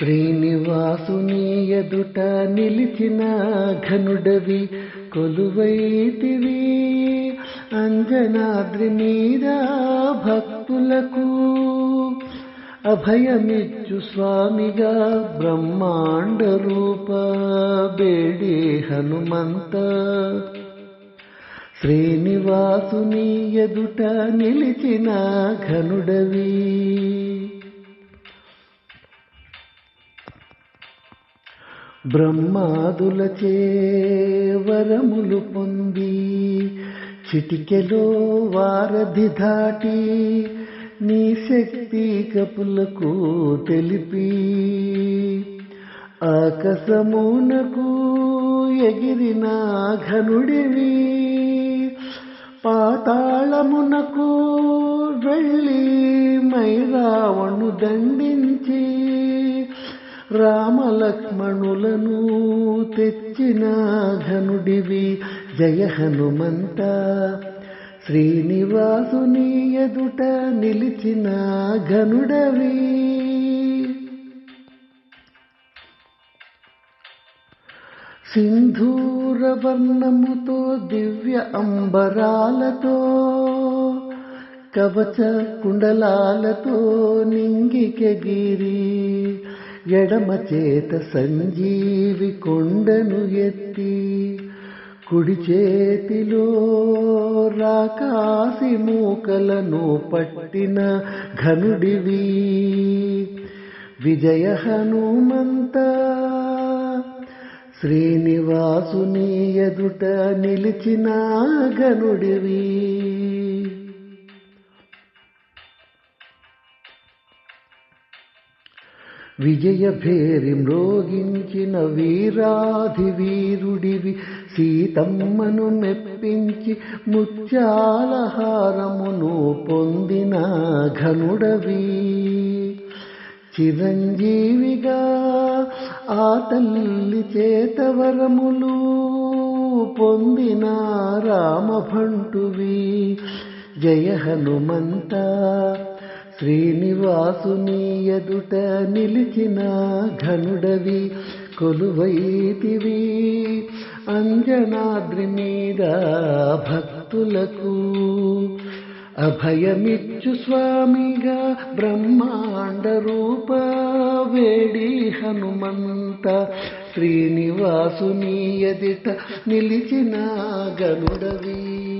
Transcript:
శ్రీనివాసుని ఎదుట నిలిచిన ఘనుడవి కొలువైతివి. అంజనాద్రి మీద భక్తులకు అభయమిచ్చు స్వామిగా బ్రహ్మాండ రూప బేడి హనుమంత. శ్రీనివాసుని ఎదుట నిలిచిన ఘనుడవి బ్రహ్మాదులచే వరములు పొంది చిటికెలో వారధి దాటి నీ శక్తి కపులకు తెలిపి ఆకాశమునకు ఎగిరిన ఘనుడివి పాతాళమునకు వెళ్ళి మైరావణు దండించి రామలక్ష్మణులను తెచ్చిన ఘనుడివి జయ హనుమంత. శ్రీనివాసుని ఎదుట నిలిచిన ఘనుడవి. సింధూర వర్ణముతో దివ్య అంబరాలతో కవచ కుండలాలతో నింగికగిరి ఎడమ చేత సంజీవి కొండను ఎత్తి కుడి చేతిలో రాకాసి మూకలను పట్టిన ఘనుడివి. విజయ హనుమంత శ్రీనివాసుని ఎదుట నిలిచిన గనుడివి విజయ భేరి మ్రోగించిన వీరాధి వీరుడివి సీతమ్మను మెప్పించి ముత్యాలహారమును పొందిన ఘనుడవి. చిరంజీవిగా ఆ తల్లి చేతవరములు పొందిన రామభంటువి. జయ హనుమంతా శ్రీనివాసుని ఎదుట నిలిచిన ఘనుడవి కొలువైతివి. అంజనాద్రి మీద భక్తులకు అభయమిచ్చు స్వామిగా బ్రహ్మాండ రూప వేడి హనుమంత. శ్రీనివాసుని ఎదిట నిలిచిన గనుడవీ